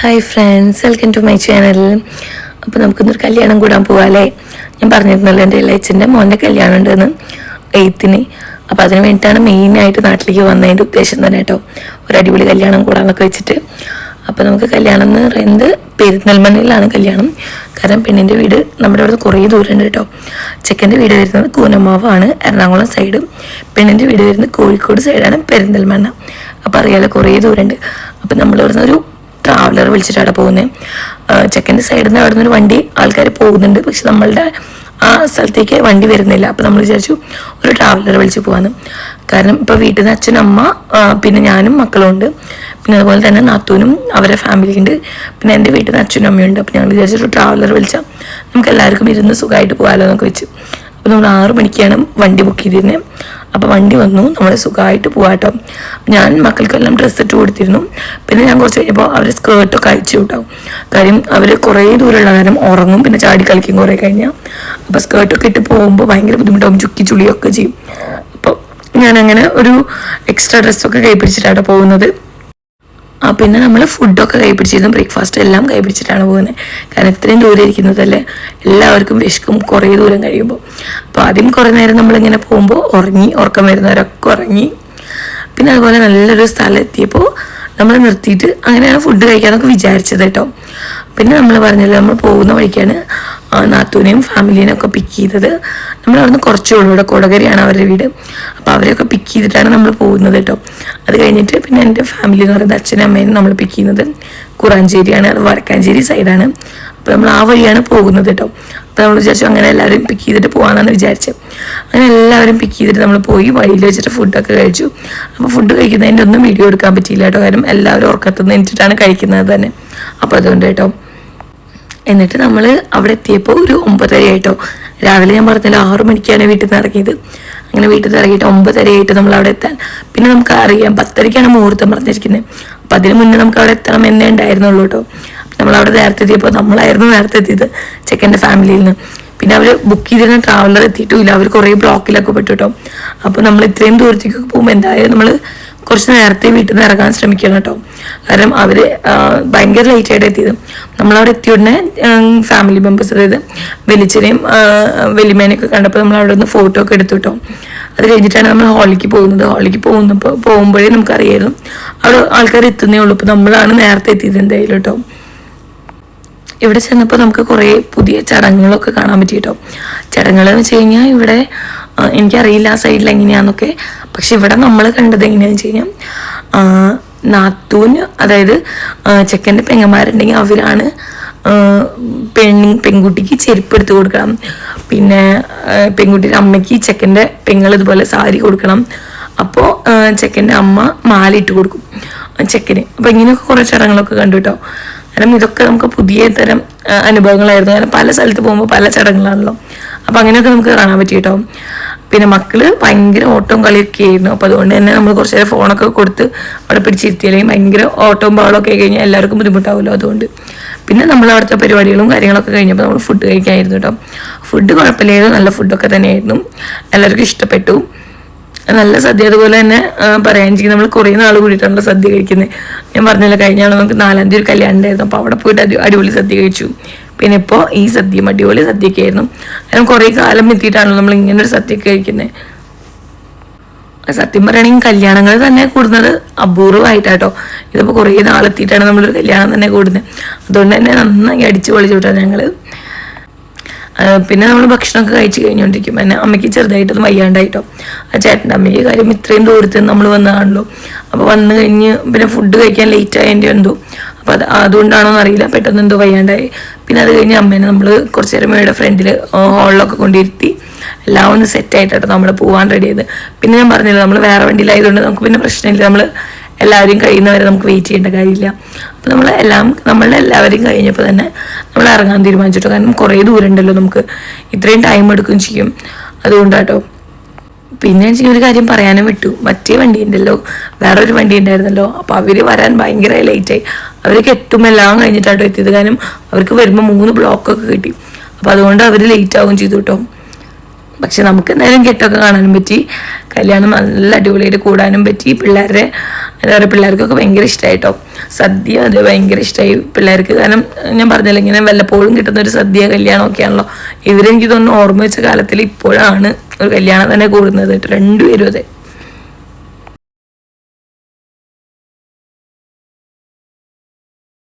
Hi friends welcome to my channel അപ്പോൾ നമുക്കിന്നൊരു കല്യാണം കൂടാൻ പോകാമല്ലേ ഞാൻ പറഞ്ഞിരുന്നല്ലോ എന്റെ ഇളയച്ചന്റെ മോന്റെ കല്യാണം ഉണ്ടെന്ന് എയ്ത്തിന്. അപ്പോൾ അതിന് വേണ്ടിയിട്ടാണ് മെയിനായിട്ട് നാട്ടിലേക്ക് വന്നതിന്റെ ഉദ്ദേശം തന്നെ കേട്ടോ. ഒരു അടിപൊളി കല്യാണം കൂടാന്നൊക്കെ വെച്ചിട്ട്. അപ്പോൾ നമുക്ക് കല്യാണം എന്ന് പറയുന്നത് പെരുന്നൽമണ്ണയിലാണ് കല്യാണം. കാരണം പെണ്ണിന്റെ വീട് നമ്മുടെ അവിടെ കുറേ ദൂരമുണ്ട് കേട്ടോ. ചെക്കന്റെ വീട് വരുന്നത് കൂനമാവാണ് എറണാകുളം സൈഡ് പെണ്ണിന്റെ വീട് വരുന്നത് കോഴിക്കോട് സൈഡാണ് പെരിന്തൽമണ്ണ. അപ്പോൾ അറിയാലോ കുറേ ദൂരമുണ്ട്. അപ്പോൾ നമ്മൾ ഇവിടുന്ന് ഒരു ട്രാവലർ വിളിച്ചിട്ടാണ് പോകുന്നത് ചെക്കന്റെ സൈഡിൽ നിന്ന് അവിടെ നിന്ന് ഒരു വണ്ടി ആൾക്കാർ പോകുന്നുണ്ട്. പക്ഷെ നമ്മളുടെ ആ സ്ഥലത്തേക്ക് വണ്ടി വരുന്നില്ല. അപ്പം നമ്മൾ വിചാരിച്ചു ഒരു ട്രാവലർ വിളിച്ച് പോകാന്ന് കാരണം ഇപ്പോൾ വീട്ടിൽ നിന്ന് അച്ഛനും അമ്മ പിന്നെ ഞാനും മക്കളും ഉണ്ട് പിന്നെ അതുപോലെ തന്നെ നാത്തൂനും അവരെ ഫാമിലി ഉണ്ട് പിന്നെ എന്റെ വീട്ടിൽ നിന്ന് അച്ഛനും അമ്മയുണ്ട്. അപ്പം ഞങ്ങൾ വിചാരിച്ചു ട്രാവലർ വിളിച്ചാൽ നമുക്ക് എല്ലാവർക്കും ഇരുന്ന് സുഖമായിട്ട് പോകാമല്ലോ എന്നൊക്കെ വെച്ച്. അപ്പോൾ നമ്മൾ ആറ് മണിക്കാണ് വണ്ടി ബുക്ക് ചെയ്തിരുന്നത് അപ്പോൾ വണ്ടി വന്നു നമ്മൾ സുഖമായിട്ട് പോവാട്ടോ. ഞാൻ മക്കൾക്കെല്ലാം ഡ്രസ്സ് ഇട്ട് കൊടുത്തിരുന്നു. പിന്നെ ഞാൻ കുറച്ച് കഴിഞ്ഞപ്പോൾ അവർ സ്കേർട്ടൊക്കെ അയച്ചു വിട്ടാവും കാര്യം അവർ കുറേ ദൂരമുള്ള കാര്യം ഉറങ്ങും പിന്നെ ചാടി കളിക്കും കുറേ കഴിഞ്ഞാൽ അപ്പോൾ സ്കേർട്ടൊക്കെ ഇട്ട് പോകുമ്പോൾ ഭയങ്കര ബുദ്ധിമുട്ടാവും ചുക്കി ചുളിയൊക്കെ ചെയ്യും. അപ്പോൾ ഞാനങ്ങനെ ഒരു എക്സ്ട്രാ ഡ്രസ്സൊക്കെ കൈപ്പിടിച്ചിട്ടാണ് പോകുന്നത്. ആ പിന്നെ നമ്മൾ ഫുഡൊക്കെ കൈപ്പിടിച്ചിരുന്നു ബ്രേക്ക്ഫാസ്റ്റ് എല്ലാം കൈപ്പിടിച്ചിട്ടാണ് പോകുന്നത് കാരണം ഇത്രയും ദൂരം ഇരിക്കുന്നതല്ലേ? എല്ലാവർക്കും വിശക്കും കുറേ ദൂരം കഴിയുമ്പോൾ അപ്പോൾ ആദ്യം കുറേ നേരം നമ്മളിങ്ങനെ പോകുമ്പോൾ ഉറങ്ങി ഉറക്കം വരുന്നവരൊക്കെ ഉറങ്ങി. പിന്നെ അതുപോലെ നല്ലൊരു സ്ഥലം എത്തിയപ്പോൾ നമ്മൾ നിർത്തിയിട്ട് അങ്ങനെയാണ് ഫുഡ് കഴിക്കാന്നൊക്കെ വിചാരിച്ചത് കേട്ടോ. പിന്നെ നമ്മൾ പറഞ്ഞല്ലോ നമ്മൾ പോകുന്ന വഴിക്കാണ് നാത്തൂനെയും ഫാമിലിനെയും ഒക്കെ പിക്ക് ചെയ്തത് നമ്മൾ അവിടുന്ന് കുറച്ചേ ഉള്ളൂ. ഇവിടെ കൊടകരയാണ് അവരുടെ വീട്. അപ്പോൾ അവരെയൊക്കെ പിക്ക് ചെയ്തിട്ടാണ് നമ്മൾ പോകുന്നത് കേട്ടോ. അത് കഴിഞ്ഞിട്ട് പിന്നെ എന്റെ ഫാമിലി എന്ന് പറയുന്നത് അച്ഛനും അമ്മയും നമ്മൾ പിക്ക് ചെയ്യുന്നത്. കുറാഞ്ചേരിയാണ് അത് വടക്കാഞ്ചേരി സൈഡാണ് അപ്പോൾ നമ്മൾ ആ വഴിയാണ് പോകുന്നത് കേട്ടോ. അപ്പോൾ നമ്മൾ വിചാരിച്ചു അങ്ങനെ എല്ലാവരും പിക്ക് ചെയ്തിട്ട് പോകാമെന്നാണ് വിചാരിച്ചത് അങ്ങനെ എല്ലാവരും പിക്ക് ചെയ്തിട്ട് നമ്മൾ പോയി വഴിയിൽ വെച്ചിട്ട് ഫുഡൊക്കെ കഴിച്ചു. അപ്പോൾ ഫുഡ് കഴിക്കുന്നതിന്റെ ഒന്നും വീഡിയോ എടുക്കാൻ പറ്റിയില്ല കേട്ടോ. കാരണം എല്ലാവരും ഉറക്കത്തുനിന്ന് എനിച്ചിട്ടാണ് കഴിക്കുന്നത് തന്നെ. അപ്പോൾ അതുകൊണ്ട് കേട്ടോ. എന്നിട്ട് നമ്മൾ അവിടെ എത്തിയപ്പോൾ ഒരു ഒമ്പതര ആയിട്ടോ രാവിലെ ഞാൻ പറഞ്ഞല്ലോ ആറു മണിക്കാണ് വീട്ടിൽ നിന്ന് ഇറങ്ങിയത്. അങ്ങനെ വീട്ടിൽ നിന്ന് ഇറങ്ങിയിട്ട് ഒമ്പതര ആയിട്ട് നമ്മൾ അവിടെ എത്താൻ. പിന്നെ നമുക്ക് അറിയാം പത്തരയ്ക്കാണ് മുഹൂർത്തം പറഞ്ഞിരിക്കുന്നത് അപ്പം അതിന് മുന്നേ നമുക്ക് അവിടെ എത്തണം എന്നേ ഉണ്ടായിരുന്നുള്ളൂ കേട്ടോ. നമ്മൾ അവിടെ നേരത്തെ എത്തിയപ്പോൾ നമ്മളായിരുന്നു നേരത്തെ എത്തിയത് ചെക്കന്റെ ഫാമിലിയിൽ നിന്ന്. പിന്നെ അവർ ബുക്ക് ചെയ്തിരുന്ന ട്രാവലർ എത്തിയിട്ടുമില്ല അവർ കുറേ ബ്ലോക്കിലൊക്കെ പെട്ടു കേട്ടോ അപ്പോൾ നമ്മൾ ഇത്രയും ദൂരത്തേക്കൊക്കെ പോകുമ്പോൾ എന്തായാലും നമ്മൾ കുറച്ച് നേരത്തെ വീട്ടിൽ നിന്ന് ഇറങ്ങാൻ ശ്രമിക്കണം കേട്ടോ. കാരണം അവർ ഭയങ്കര ലേറ്റ് ആയിട്ട് എത്തിയത്. നമ്മളവിടെ എത്തിയ ഉടനെ ഫാമിലി മെമ്പേഴ്സ് അതായത് വലിച്ചനെയും വലിമേനെയൊക്കെ കണ്ടപ്പോൾ നമ്മൾ അവിടെ നിന്ന് ഫോട്ടോ ഒക്കെ എടുത്തു കേട്ടോ. അത് കഴിഞ്ഞിട്ടാണ് നമ്മൾ ഹാളിലേക്ക് പോകുന്നത്. ഹാളിലേക്ക് പോകുന്നപ്പോൾ പോകുമ്പോഴേ നമുക്കറിയായിരുന്നു. അവിടെ ആൾക്കാർ എത്തുന്നേ ഉള്ളൂ. ഇപ്പോൾ നമ്മളാണ് നേരത്തെ എത്തിയത് എന്തായാലും കേട്ടോ. ഇവിടെ ചെന്നപ്പോൾ നമുക്ക് കുറേ പുതിയ ചടങ്ങുകളൊക്കെ കാണാൻ പറ്റി കേട്ടോ. ചടങ്ങുകൾ എന്ന് വെച്ച് കഴിഞ്ഞാൽ ഇവിടെ എനിക്കറിയില്ല ആ സൈഡിൽ എങ്ങനെയാന്നൊക്കെ. പക്ഷെ ഇവിടെ നമ്മൾ കണ്ടത് എങ്ങനെയാണെന്ന് വെച്ച് കഴിഞ്ഞാൽ നാത്തൂന് അതായത് ചെക്കന്റെ പെങ്ങന്മാരുണ്ടെങ്കിൽ അവരാണ് പെണ്ണി പെൺകുട്ടിക്ക് ചെരുപ്പ് എടുത്ത് കൊടുക്കണം. പിന്നെ പെൺകുട്ടിയുടെ അമ്മയ്ക്ക് ചെക്കന്റെ പെങ്ങൾ ഇതുപോലെ സാരി കൊടുക്കണം. അപ്പോൾ ചെക്കന്റെ അമ്മ മാല ഇട്ട് കൊടുക്കും ചെക്കന്. അപ്പോൾ ഇങ്ങനെയൊക്കെ കുറേ ചടങ്ങുകളൊക്കെ കണ്ടു കേട്ടോ. കാരണം ഇതൊക്കെ നമുക്ക് പുതിയ തരം അനുഭവങ്ങളായിരുന്നു. കാരണം പല സ്ഥലത്ത് പോകുമ്പോൾ പല ചടങ്ങുകളാണല്ലോ. അപ്പം അങ്ങനെയൊക്കെ നമുക്ക് കാണാൻ പറ്റി കേട്ടോ. പിന്നെ മക്കൾ ഭയങ്കര ഓട്ടവും കളിയൊക്കെ ആയിരുന്നു. അപ്പോൾ അതുകൊണ്ട് തന്നെ നമ്മൾ കുറച്ച് നേരം ഫോണൊക്കെ കൊടുത്ത് അവിടെ പിടിച്ചിരുത്തിയില്ലെങ്കിൽ ഭയങ്കര ഓട്ടവും ഒക്കെ കഴിഞ്ഞാൽ എല്ലാവർക്കും ബുദ്ധിമുട്ടാവുമല്ലോ അതുകൊണ്ട്. പിന്നെ നമ്മൾ അവിടുത്തെ പരിപാടികളും കാര്യങ്ങളൊക്കെ കഴിഞ്ഞപ്പോൾ നമ്മൾ ഫുഡ് കഴിക്കായിരുന്നു കേട്ടോ. ഫുഡ് കുഴപ്പമില്ലായിരുന്നു. നല്ല ഫുഡൊക്കെ തന്നെയായിരുന്നു. എല്ലാവർക്കും ഇഷ്ടപ്പെട്ടു. നല്ല സദ്യ അതുപോലെ തന്നെ പറയാൻ ചെയ്യും നമ്മൾ കുറേ നാൾ കൂടിയിട്ടാണല്ലോ സദ്യ കഴിക്കുന്നത് ഞാൻ പറഞ്ഞില്ല കഴിഞ്ഞാൽ നമുക്ക് നാലാം തീയതി ഒരു കല്യാണം ഉണ്ടായിരുന്നു. അപ്പോൾ അവിടെ പോയിട്ട് അടി അടിപൊളി സദ്യ കഴിച്ചു. പിന്നെ ഇപ്പോൾ ഈ സദ്യയും അടിപൊളി സദ്യയൊക്കെ ആയിരുന്നു. കുറേ കാലം എത്തിയിട്ടാണല്ലോ നമ്മൾ ഇങ്ങനെ ഒരു സദ്യയൊക്കെ കഴിക്കുന്നത് സത്യം പറയുകയാണെങ്കിൽ കല്യാണങ്ങൾ തന്നെ കൂടുന്നത് അപൂർവമായിട്ടാട്ടോ. ഇതിപ്പോൾ കുറേ നാളെത്തിയിട്ടാണ് നമ്മളൊരു കല്യാണം തന്നെ കൂടുന്നത് അതുകൊണ്ട് തന്നെ നന്നായി അടിച്ചു പൊളിച്ചു വിട്ടാണ് ഞങ്ങൾ പിന്നെ നമ്മൾ ഭക്ഷണമൊക്കെ കഴിച്ച് കഴിഞ്ഞുകൊണ്ടിരിക്കും പിന്നെ അമ്മയ്ക്ക് ചെറുതായിട്ടൊന്നും വയ്യാണ്ടായിട്ടോ. ആ ചേട്ടന്റെ അമ്മയ്ക്ക് കാര്യം ഇത്രയും ദൂരത്ത് നമ്മൾ വന്നതാണല്ലോ അപ്പോൾ വന്നു കഴിഞ്ഞ് പിന്നെ ഫുഡ് കഴിക്കാൻ ലേറ്റ് ആയതിന്റെ എന്തോ. അപ്പോൾ അത് അതുകൊണ്ടാണോ എന്നറിയില്ല പെട്ടെന്ന് എന്തോ വയ്യാണ്ടായി. പിന്നെ അത് കഴിഞ്ഞ് അമ്മേനെ നമ്മൾ കുറച്ച് നേരം അമ്മയുടെ ഫ്രണ്ടിൽ ഹാളിലൊക്കെ കൊണ്ടിരുത്തി. എല്ലാം ഒന്ന് സെറ്റായിട്ടോ നമ്മൾ പോകാൻ റെഡി ചെയ്ത് പിന്നെ ഞാൻ പറഞ്ഞില്ല നമ്മൾ വേറെ വണ്ടിയിലായതുകൊണ്ട് നമുക്ക് പിന്നെ പ്രശ്നമില്ല. നമ്മൾ എല്ലാവരും കഴിയുന്നവരെ നമുക്ക് വെയിറ്റ് ചെയ്യേണ്ട കാര്യമില്ല. അപ്പോൾ നമ്മൾ എല്ലാം നമ്മളുടെ എല്ലാവരെയും കഴിഞ്ഞപ്പോൾ തന്നെ നമ്മൾ ഇറങ്ങാൻ തീരുമാനിച്ചിട്ടു. കാരണം കുറേ ദൂരം ഉണ്ടല്ലോ നമുക്ക്. ഇത്രയും ടൈം എടുക്കുകയും ചെയ്യും. അതുകൊണ്ടാട്ടോ. പിന്നെ എനിക്ക് ഒരു കാര്യം പറയാനും വിട്ടു. മറ്റേ വണ്ടി ഉണ്ടല്ലോ. വേറൊരു വണ്ടി ഉണ്ടായിരുന്നല്ലോ. അപ്പോൾ അവർ വരാൻ ഭയങ്കര ലേറ്റായി അവർക്ക് എത്തും എല്ലാം കഴിഞ്ഞിട്ടാട്ടോ എത്തിയത്. കാരണം അവർക്ക് വരുമ്പോൾ മൂന്ന് ബ്ലോക്കൊക്കെ കിട്ടി. അപ്പോൾ അതുകൊണ്ട് അവർ ലേറ്റ് ആവുകയും ചെയ്തു കേട്ടോ പക്ഷെ നമുക്ക് എന്തായാലും കെട്ടൊക്കെ കാണാനും പറ്റി. കല്യാണം നല്ല അടിപൊളിയായിട്ട് കൂടാനും പറ്റി. പിള്ളേരുടെ എന്താ പറയുക പിള്ളേർക്കൊക്കെ ഭയങ്കര ഇഷ്ടമായിട്ടോ സദ്യ അത് ഭയങ്കര ഇഷ്ടമായി പിള്ളേർക്ക്. കാരണം ഞാൻ പറഞ്ഞല്ലോ ഇങ്ങനെ വല്ലപ്പോഴും കിട്ടുന്ന ഒരു സദ്യ കല്യാണമൊക്കെ ആണല്ലോ ഇവരെനിക്ക് തോന്നുന്നു ഓർമ്മ വെച്ച കാലത്തിൽ ഇപ്പോഴാണ് ഒരു കല്യാണം തന്നെ കൂടുന്നത് കേട്ടോ രണ്ടുപേരും അതെ.